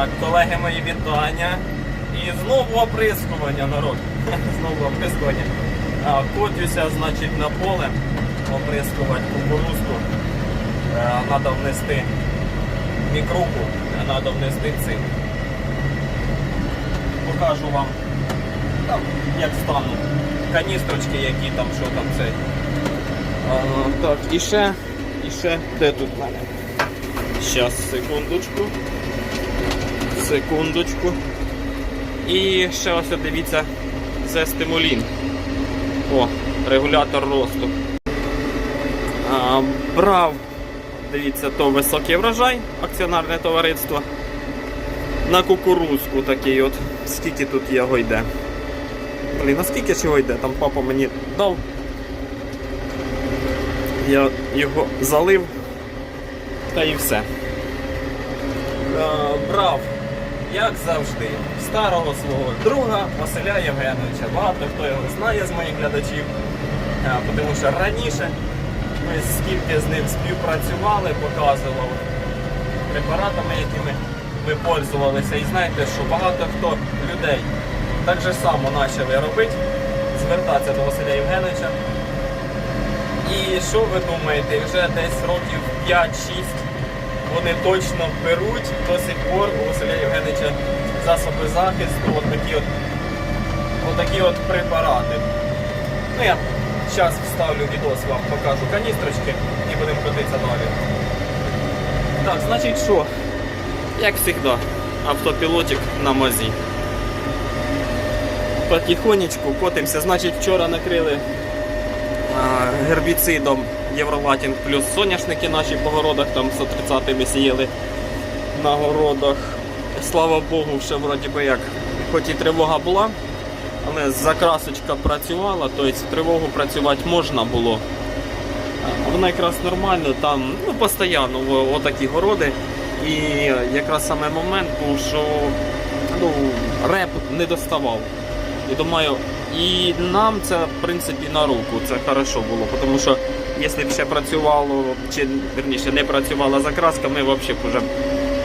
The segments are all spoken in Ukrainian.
Так, колеги мої вітання. І знову оприскування, народ. Знову оприскування. Котюся, значить, на поле оприскувати кукурузку. Треба внести мікруку, треба внести цинк. Покажу вам, там, як стануть каністрочки, які там, що там цей. А, так, і ще, і ще, де тут в мене? Щас, секундочку. Секундочку. І ще ось дивіться, це стимулін. О, регулятор росту. А, брав, дивіться, то високий врожай, акціонарне товариство. На кукурузку такий от. Скільки тут його йде? Блін, а скільки ж йде? Там папа мені дав. Я його залив. Та і все. Брав, як завжди, старого свого друга Василя Євгеновича. Багато хто його знає з моїх глядачів, Е, тому що раніше ми скільки з ним співпрацювали, показував препаратами, якими ми пользувалися. І знаєте, що багато хто людей так же само почали робити, звертатися до Василя Євгеновича. І що ви думаєте, вже десь років 5-6 вони точно беруть до сих пор у Василя Євгеновича засоби захисту, от такі от, от от препарати. Ну я зараз вставлю відос, вам покажу каністрочки і будемо крутитися далі. Так, значить що? Як завжди, автопілотик на мазі. Потихонечку котимося. Значить, вчора накрили а, гербіцидом Євролатінг плюс соняшники наші по городах, там 130-ми сіяли на городах. Слава Богу, ще вроді би як, хоч і тривога була, але закрасочка працювала, тобто тривогу працювати можна було. Вона якраз нормально, там ну, постійно отакі городи. І якраз саме момент був, що ну, реп не доставав. І думаю, і нам це в принципі на руку, це хорошо було, тому що якщо б ще працювало, чи верніше не працювала закраска, ми взагалі б вже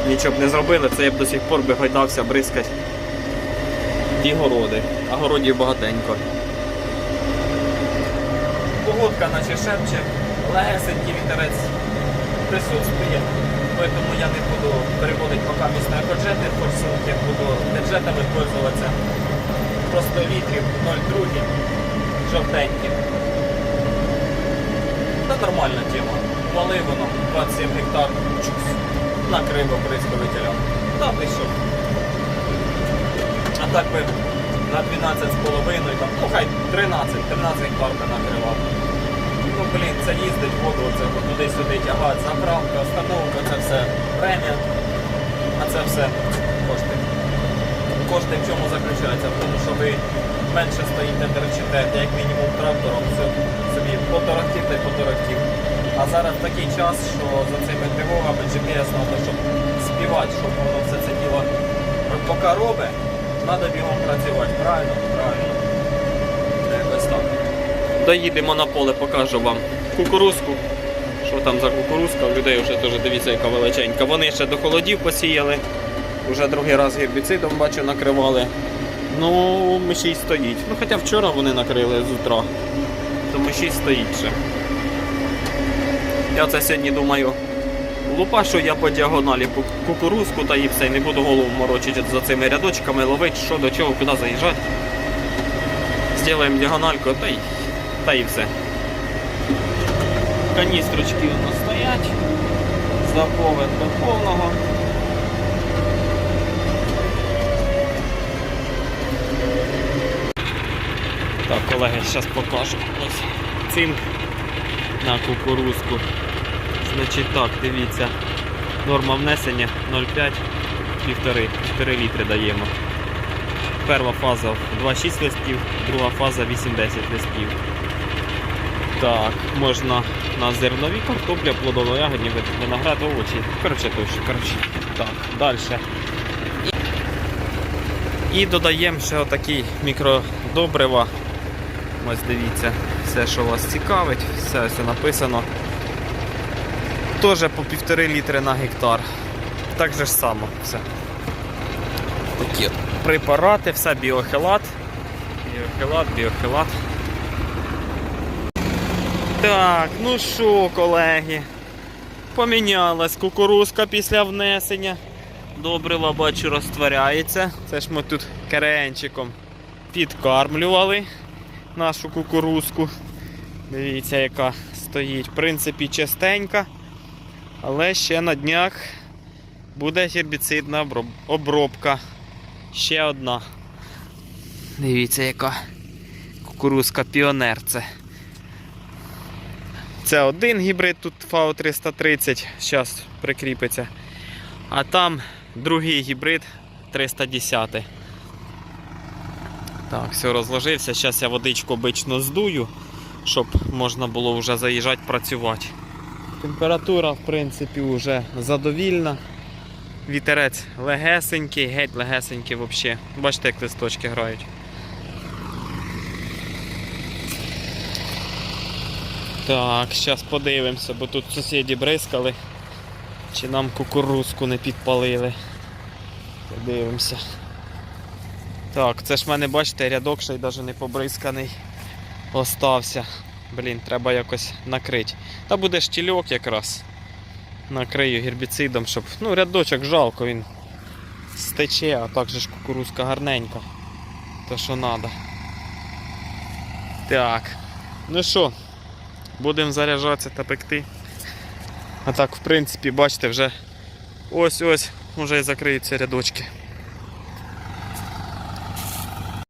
нічого б не зробили, це я б до сих пор би гайдався бризкати ті городи, а городів багатенько. Погодка наче шепче, легесенький вітерець присутствує, тому я не буду переводити поки місце коджети форсунки, буду бюджетами пользуватися. Просто літрів 0,2 жовтенькі. Нормальна тема. Вали воно 27 гектар чукс, накрив оприскувателем. Та ти що? А так би на 12,5, там, ну хай 13, 13 гектар накривав. Ну блін, це їздить воду, це туди-сюди тягати, заправка, остановка, це все премія. А це все кошти. Кошти в чому заключаються? В тому, що ви менше стоїте, дрочите, як мінімум трактором, все собі поторохтів та й поторохтів. А зараз такий час, що за цими тривогами GPS треба, щоб співати, щоб воно все це діло поки робить, треба бігом працювати. Правильно? Правильно. Доїдемо на поле, покажу вам кукурузку. Що там за кукурузка? Людей вже теж дивіться, яка величенька. Вони ще до холодів посіяли. Уже другий раз гербіцидом бачу накривали. Ну, мишій стоїть. Ну хоча вчора вони накрили з утра. То мишій стоїть ще. Я це сьогодні думаю. Лупашу я по діагоналі ку- кукурузку та і все. Не буду голову морочити за цими рядочками, ловити, що до чого, куди заїжджати. Зробимо діагональку та й, та і все. Каністрочки у нас стоять. Заповед до повного. Так, колеги, зараз покажу. Ось цинк на кукурузку. Значить так, дивіться. Норма внесення 0,5, 1,5, 4 літри даємо. Перша фаза 2,6 листків, друга фаза 8-10 листків. Так, можна на зернові картопля, плодово-ягодні, виноград, овочі. Коротше, точно, коротше. Так, далі. І додаємо ще отакі мікродобрива. Ось дивіться, все, що вас цікавить, все все написано. Теж по півтори літри на гектар. Так же ж само все. такі препарати, все біохелат. Біохелат, біохелат. Так, ну що, колеги? Помінялась кукурузка після внесення. Добрива, бачу, розтворяється. Це ж ми тут керенчиком підкармлювали нашу кукурузку. Дивіться, яка стоїть. В принципі, чистенька. Але ще на днях буде гербіцидна обробка. Ще одна. Дивіться, яка кукурузка піонер це. Це один гібрид, тут FAO 330, зараз прикріпиться. А там другий гібрид 310. Так, все розложився. Зараз я водичку обично здую, щоб можна було вже заїжджати працювати. Температура, в принципі, вже задовільна. Вітерець легесенький, геть легесенький взагалі. Бачите, як листочки грають. Так, зараз подивимося, бо тут сусіді бризкали. Чи нам кукурузку не підпалили. Подивимося. Так, це ж в мене, бачите, рядок ще й навіть не побризканий остався. Блін, треба якось накрити. Та буде штільок якраз. Накрию гербіцидом, щоб. Ну, рядочок жалко, він стече, а так же ж кукурузка гарненька. То що треба. Так. Ну що, будемо заряджатися та пекти. А так, в принципі, бачите, вже ось-ось вже і закриються рядочки.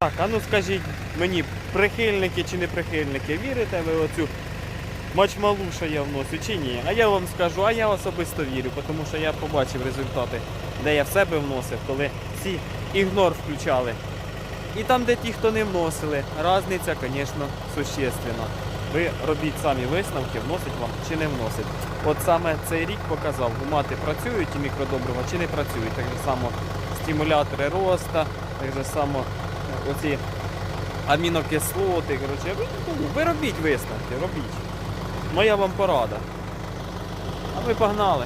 Так, а ну скажіть мені, прихильники чи не прихильники, вірите ви оцю мачмалу, що я вносю, чи ні? А я вам скажу, а я особисто вірю, тому що я побачив результати, де я в себе вносив, коли всі ігнор включали. І там, де ті, хто не вносили, різниця, звісно, существенна. Ви робіть самі висновки, вносить вам чи не вносить. От саме цей рік показав, гумати працюють і мікродобрива чи не працюють. Так же само стимулятори роста, так же само оці амінокислоти. Коротше, ви, ну, ви робіть висновки, робіть. Моя вам порада. А ми погнали.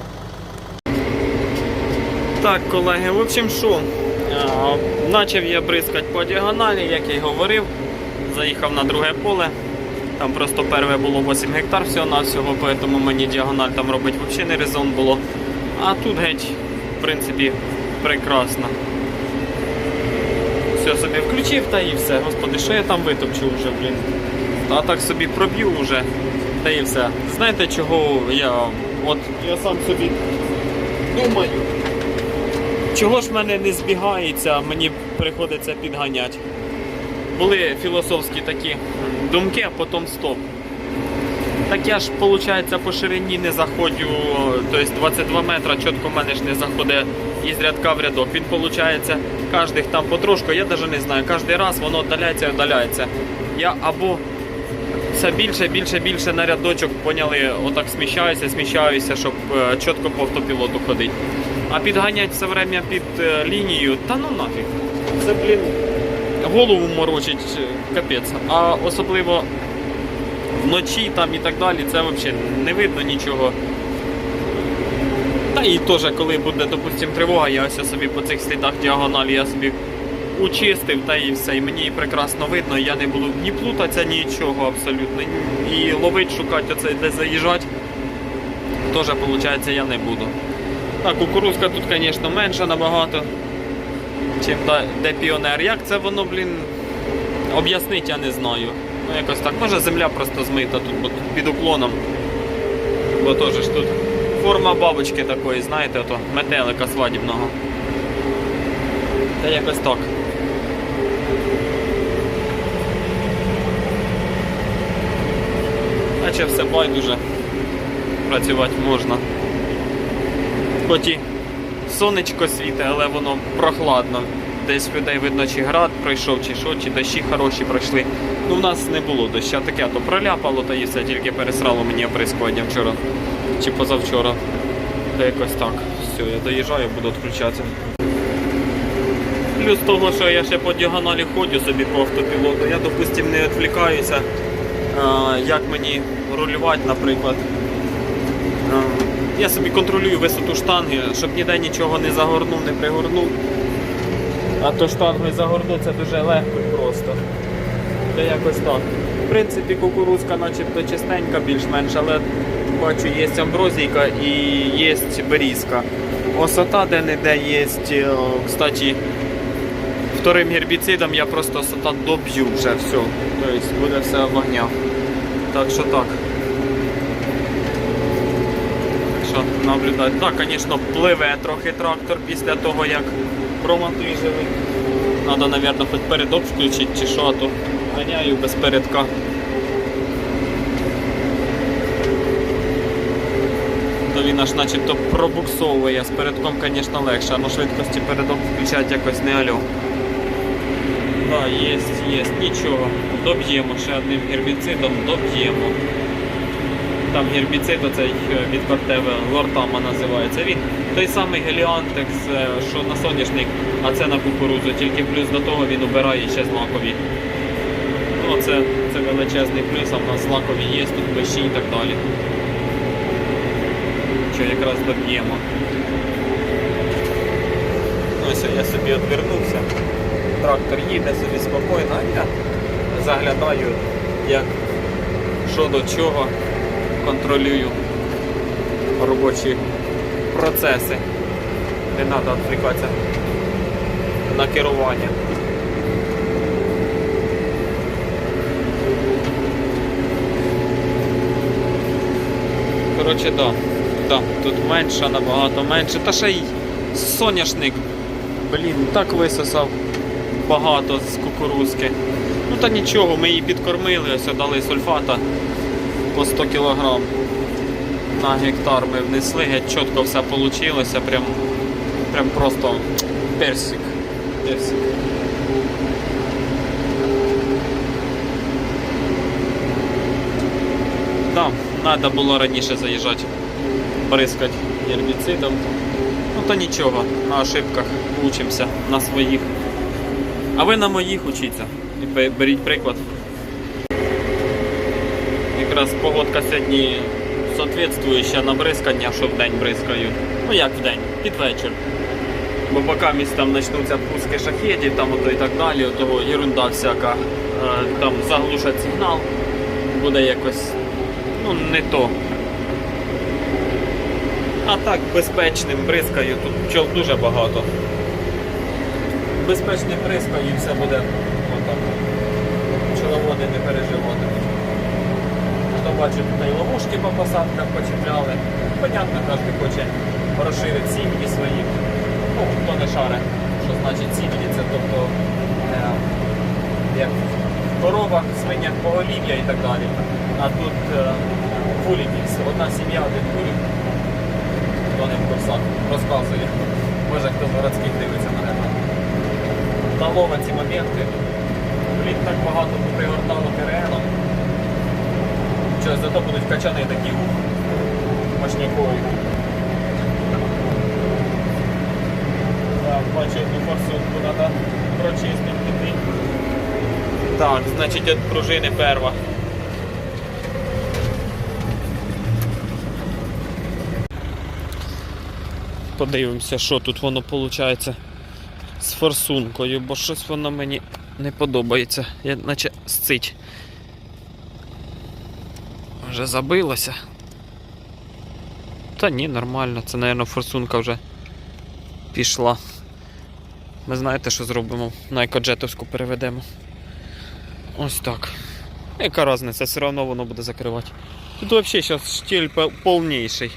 Так, колеги, в общем, що? А, Начав я бризкати по діагоналі, як я й говорив. Заїхав на друге поле. Там просто перше було 8 гектар всього-навсього, тому мені діагональ там робити взагалі не резон було. А тут геть, в принципі, прекрасно. Все собі включив та і все. Господи, що я там витопчу вже, блін. А так собі проб'ю вже. Та і все. Знаєте чого я. От я сам собі думаю. Чого ж в мене не збігається, мені приходиться підганяти. Були філософські такі думки, а потім стоп. Так я ж, виходить, по ширині не заходжу, тобто 22 метра чітко в мене ж не заходить із рядка в рядок. Він, виходить, кожних там потрошку, я навіть не знаю, кожен раз воно віддаляється і віддаляється. Я або все більше, більше, більше на рядочок, поняли, отак сміщаюся, сміщаюся, щоб е, чітко по автопілоту ходити. А підганять все время під е, лінію, та ну нафіг. Це, блін, голову морочить е, капець. А особливо вночі там і так далі, це взагалі не видно нічого. Та і теж, коли буде, допустим, тривога, я ось собі по цих слідах діагоналі я собі учистив та і все. І мені прекрасно видно, я не буду ні плутатися, нічого абсолютно. І ловить, шукати оце, де заїжджати, теж, виходить, я не буду. Так, кукурузка тут, звісно, менша набагато, чим де піонер. Як це воно, блін, об'яснити, я не знаю. Ну, якось так. Може земля просто змита тут під уклоном. Бо теж ж тут форма бабочки такої, знаєте, ото метелика свадібного. Та якось так. Наче все байдуже. Працювати можна. Хоч і сонечко світе, але воно прохладно. Десь людей видно, чи град пройшов, чи що, чи дощі хороші пройшли. Ну, в нас не було доща таке, то проляпало, та і все, тільки пересрало мені оприскування вчора чи позавчора. Та якось так. Все, я доїжджаю, буду відключатися. Плюс того, що я ще по діагоналі ходжу собі по автопілоту, я, допустим, не відвлікаюся, як мені рулювати, наприклад. Я собі контролюю висоту штанги, щоб ніде нічого не загорнув, не пригорнув. А то штангою загорнуться дуже легко і просто. Це якось так. В принципі, кукурузка начебто чистенька, більш-менш, але бачу, є амброзійка і є берізка. Осота де-не-де є, е, кстати, вторим гербіцидом я просто осота доб'ю вже все. Тобто буде все в огнях. Так що так. Так що наблюдати. Так, звісно, пливе трохи трактор після того, як промонтижили. Надо, мабуть, хоч передок включити чи що, а то ганяю без передка. То він аж начебто пробуксовує. З передком, звісно, легше, але швидкості передок включати якось не альо. Да, є, є, нічого. Доб'ємо ще одним гербіцидом, доб'ємо. Там гербіцид оцей е, від Кортеви, Лортама називається. Він той самий Геліантекс, що на соняшник, а це на кукурудзу. Тільки плюс до того він убирає ще злакові. Ну, це, це величезний плюс, а в нас злакові є, тут пищі і так далі. Що якраз доб'ємо. Ось я собі відвернувся. Трактор їде собі спокійно, а я заглядаю, як що до чого контролюю робочі процеси. Не треба відвлікатися на керування. Коротше, да. Да, тут менше, набагато менше. Та ще й соняшник, блін, так висосав багато з кукурузки. Ну та нічого, ми її підкормили, ось дали сульфата по 100 кг на гектар ми внесли, геть чітко все вийшло, прям, прям просто персик. персик. Да, треба було раніше заїжджати, бризкати гербіцидом. Ну та нічого, на ошибках учимося, на своїх. А ви на моїх учіться. І беріть приклад. Якраз погодка сьогодні соответствуюча на бризкання, що в день бризкаю. Ну як в день, під вечір. Бо поки місць там почнуться пуски шахедів там ото і так далі, того ерунда всяка, е, там заглушать сигнал, буде якось ну не то. А так, безпечним бризкаю, тут пчол дуже багато. Безпечним бризкаю і все буде отак. Пчеловоди не переживатимуть. Хто бачить, тут і ловушки по посадках почіпляли. Понятно, кожен хоче розширити сім'ї свої. Ну, хто не шаре, що значить сім'ї, це тобто е, як в коровах, свинях поголів'я і так далі. А тут е, фулікіс, одна сім'я, один фулік. Не курсах розказує. Може хто з городських дивиться мене там. Та лова ці моменти. Блін, так багато пригортало КРНом. Що, зато будуть качани такі ух, мощнікові. Так, бачу одну форсунку треба прочистити. Так, значить від пружини перва. Подивимося, що тут воно виходить з форсункою, бо щось воно мені не подобається. Я наче сцить. Вже забилося. Та ні, нормально, це, мабуть, форсунка вже пішла. Ми знаєте, що зробимо? На екоджетовську переведемо. Ось так. Яка різниця, все одно воно буде закривати. Тут взагалі зараз штіль повніший.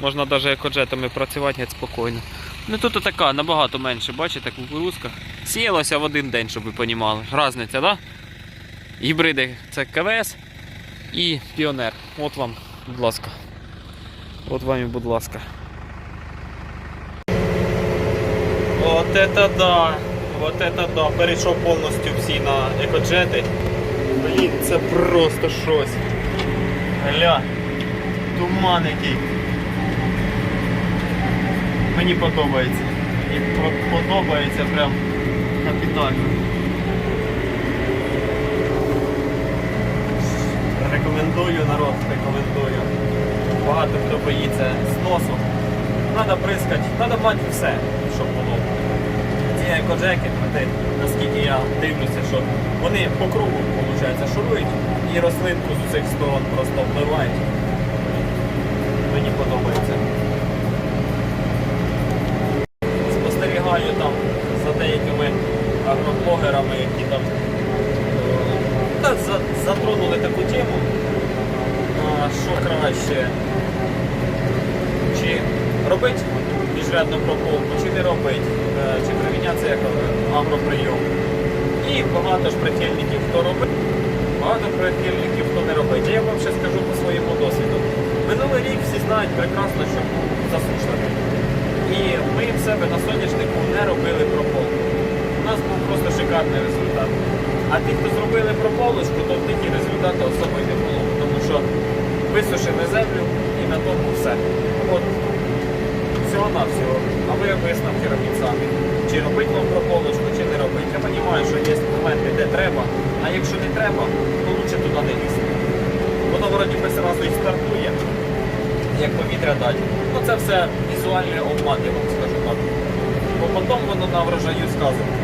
Можна навіть екоджетами працювати геть спокійно. Ну тут така набагато менше, бачите, кукурузка. Сіялося в один день, щоб ви розуміли. Разниця? Да? Гібриди це КВС і Піонер. От вам, будь ласка. От вам і будь ласка. От это да! От это да! Перейшов повністю всі на екоджети. Блін, це просто щось. Гля, туман який. Мені подобається. І подобається прям капітально. Рекомендую народ, рекомендую. Багато хто боїться зносу. Треба бризкати, треба мати все, щоб було. Ці екоджеки, наскільки я дивлюся, що вони по кругу, виходить, шурують і рослинку з усіх сторон просто впливають. Мені подобається. Спостерігаю там за деякими агроблогерами, які там е, та, затронули таку тему, а, що краще, чи робити міжрядну прополку, чи не робити, е, чи примінятися як агроприйом. І багато ж прихильників, хто робить, багато прихильників, хто не робить. Я вам ще скажу по своєму досвіду. Минулий рік всі знають прекрасно, що був. І ми в себе на соняшнику не робили прополку. Просто шикарний результат. А ті, хто зробили прополочку, то такі результати особо й не було. Тому що висушили землю і на тому все. От всього на всього. А ви висновки робіть самі. Чи робить вам прополочку, чи не робить. Я розумію, що є моменти, де треба, а якщо не треба, то лучше туди не лізти. Воно вроді би зразу і стартує, як повітря дать. Ну це все візуальний обман, я вам скажу так. Бо потім воно на врожаю сказується.